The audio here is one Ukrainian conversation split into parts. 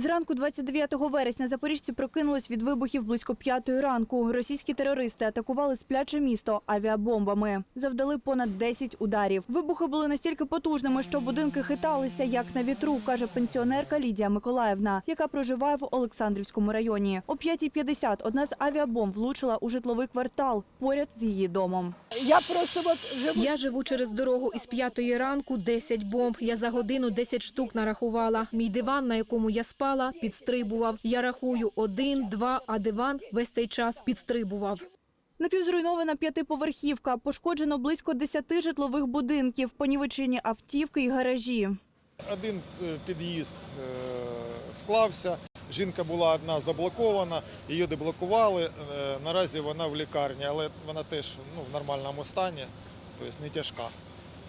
Зранку 29 вересня запоріжці прокинулись від вибухів близько п'ятої ранку. Російські терористи атакували спляче місто авіабомбами. Завдали понад 10 ударів. Вибухи були настільки потужними, що будинки хиталися як на вітру, каже пенсіонерка Лідія Миколаївна, яка проживає в Олександрівському районі. О 5.50 одна з авіабомб влучила у житловий квартал поряд з її домом. Я просто живу. Я живу через дорогу із п'ятої ранку 10 бомб. Я за годину 10 штук нарахувала. Мій диван, на якому я спала, підстрибував. Я рахую один, два, а диван весь цей час підстрибував. Напівзруйнована п'ятиповерхівка, пошкоджено близько 10 житлових будинків, понівечені автівки і гаражі. Один е, під'їзд е, склався. Жінка була одна заблокована, її деблокували. Е, Наразі вона в лікарні, але вона теж ну, в нормальному стані, тобто не тяжка.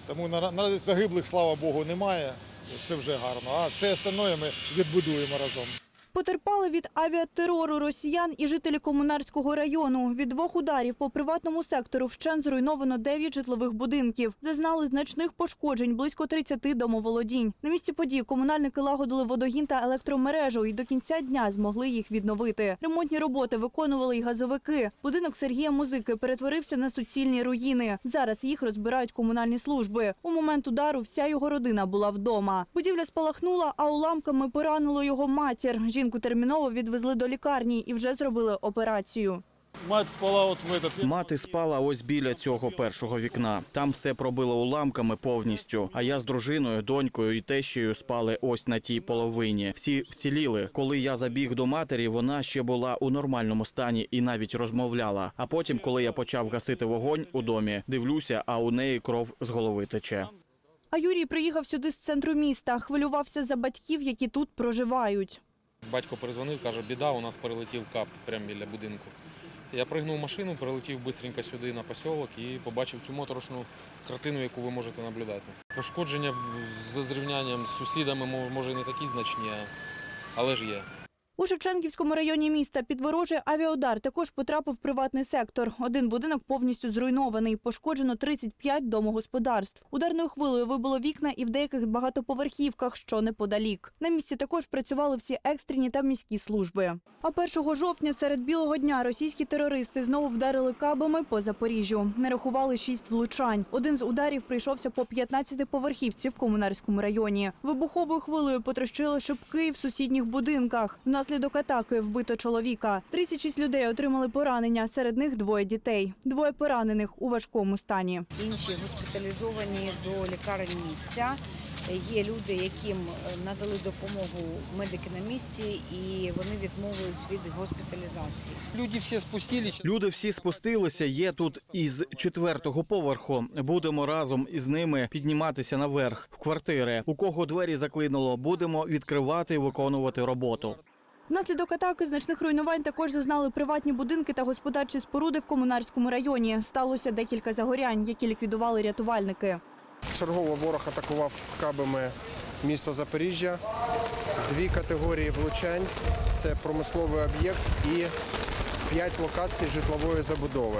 Тому нара- наразі загиблих, слава Богу, немає. Це вже гарно. А все остальне ми відбудуємо разом. Потерпали від авіатерору росіян і жителі Комунарського району. Від двох ударів по приватному сектору вщен зруйновано 9 житлових будинків. Зазнали значних пошкоджень близько 30 домоволодінь. На місці подій комунальники лагодили водогін та електромережу і до кінця дня змогли їх відновити. Ремонтні роботи виконували й газовики. Будинок Сергія Музики перетворився на суцільні руїни. Зараз їх розбирають комунальні служби. У момент удару вся його родина була вдома. Будівля спалахнула, а уламками поранило його матір. Жінку терміново відвезли до лікарні і вже зробили операцію. Мать спала от в этот. Мати спала ось біля цього першого вікна. Там все пробило уламками повністю. А я з дружиною, донькою і тещею спали ось на тій половині. Всі вціліли. Коли я забіг до матері, вона ще була у нормальному стані і навіть розмовляла. А потім, коли я почав гасити вогонь у домі, дивлюся, а у неї кров з голови тече. А Юрій приїхав сюди з центру міста. Хвилювався за батьків, які тут проживають. Батько перезвонив, каже, біда, у нас перелетів кап прямо біля будинку. Я пригнув машину, прилетів швидко сюди на посілок і побачив цю моторошну картину, яку ви можете наблюдати. Пошкодження за зрівнянням з сусідами може не такі значні, але ж є. У Шевченківському районі міста під ворожий авіаудар також потрапив приватний сектор. Один будинок повністю зруйнований. Пошкоджено 35 домогосподарств. Ударною хвилею вибило вікна і в деяких багатоповерхівках, що неподалік. На місці також працювали всі екстрені та міські служби. А 1 жовтня серед білого дня російські терористи знову вдарили кабами по Запоріжжю. Не рахували шість влучань. Один з ударів прийшовся по 15 поверхівці в комунарському районі. Вибуховою хвилею потрощили шибки в сусідніх будинках. Внаслідок атаки вбито чоловіка. 36 людей отримали поранення. Серед них двоє дітей. Двоє поранених у важкому стані. інші госпіталізовані до лікарень місця. Є люди, яким е, надали допомогу медики на місці, і вони відмовились від госпіталізації. Люди все спустились. Люди всі спустилися. Є тут із четвертого поверху. Будемо разом із ними підніматися наверх в квартири. У кого двері заклинуло, будемо відкривати і виконувати роботу. Внаслідок атаки значних руйнувань також зазнали приватні будинки та господарчі споруди в комунарському районі. Сталося декілька загорянь, які ліквідували рятувальники. Чергово ворог атакував кабами міста Запоріжжя. Дві категорії влучань це промисловий об'єкт і п'ять локацій житлової забудови.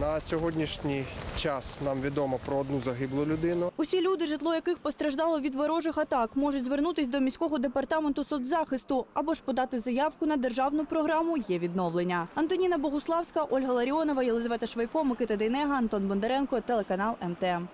На сьогоднішній час нам відомо про одну загиблу людину. Усі люди, житло яких постраждало від ворожих атак, можуть звернутись до міського департаменту соцзахисту або ж подати заявку на державну програму є відновлення. Антоніна Богуславська, Ольга Ларіонова, Єлизавета Швайко, Микита Дейнега, Антон Бондаренко, телеканал МТМ.